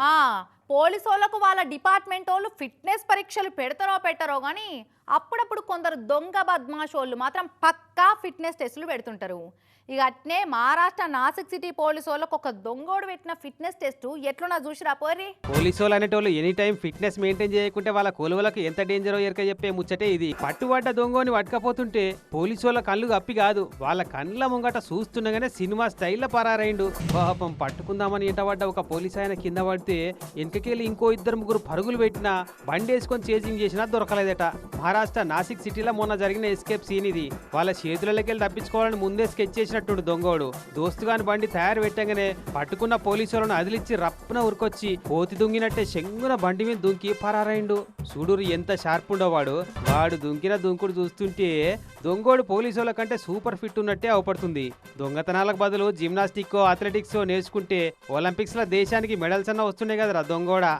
啊 police వాళ్ళకు వాళ్ళ department వాళ్ళు ఫిట్నెస్ పరీక్షలు పెడతారో పెట్టారో కానీ అప్పుడప్పుడు కొందరు దొంగ బద్మాషోళ్ళు మాత్రం పక్కా ఫిట్నెస్ టెస్టులు పెడుతుంటారు. ఇక అట్నే మహారాష్ట్ర నాసిక్ సిటీ పోలీసు వాళ్ళకు ఒక దొంగోడు పెట్టిన ఫిట్నెస్ టెస్ట్ ఎట్లున్నా చూసిరా పోరి పోలీసు వాళ్ళు అనేటోళ్ళు ఎనీ టైం ఫిట్నెస్ మెయింటైన్ చేయకుంటే వాళ్ళ కొలువలకు ఎంత డేంజరో ఎరక చెప్పే ముచ్చటే ఇది. పట్టుబడ్డ దొంగని పట్టుకపోతుంటే పోలీసు వాళ్ళ కళ్ళు అప్పి కాదు. వాళ్ళ కళ్ళ ముంగట చూస్తుండగానే సినిమా స్టైల్లో పరారైండు. పాపం పట్టుకుందామని ఎంటబడ్డ ఒక పోలీస్ ఆయన కింద పడితే వెనకకెళ్ళి ఇంకో ఇద్దరు ముగ్గురు పరుగులు పెట్టినా బండి వేసుకొని చేజింగ్ చేసినా దొరకలేదట. మహారాష్ట్ర నాసిక్ సిటీలో మొన్న జరిగిన ఎస్కేప్ సీన్ ఇది. వాళ్ళ చేతులకి తప్పించుకోవాలని ముందే స్కెచ్ చేసినట్టు దొంగోడు. దోస్తుగాని బండి తయారు పెట్టగానే పట్టుకున్న పోలీసులను అదిలిచ్చి రప్పున ఉరికొచ్చి పోతి దుంగినట్టే శంగున బండి మీద దుంకి పరారైండు చూడురు ఎంత షార్ప్ ఉండేవాడు వాడు దుంకిన దుంకుడు చూస్తుంటే దొంగోడు పోలీసుల వాళ్ళ కంటే సూపర్ ఫిట్ ఉన్నట్టే అవపడుతుంది. దొంగతనాలకు బదులు జిమ్నాస్టిక్ అథ్లెటిక్స్ నేర్చుకుంటే ఒలింపిక్స్లో దేశానికి మెడల్స్ అన్న వస్తున్నాయి కదరా దొంగోడా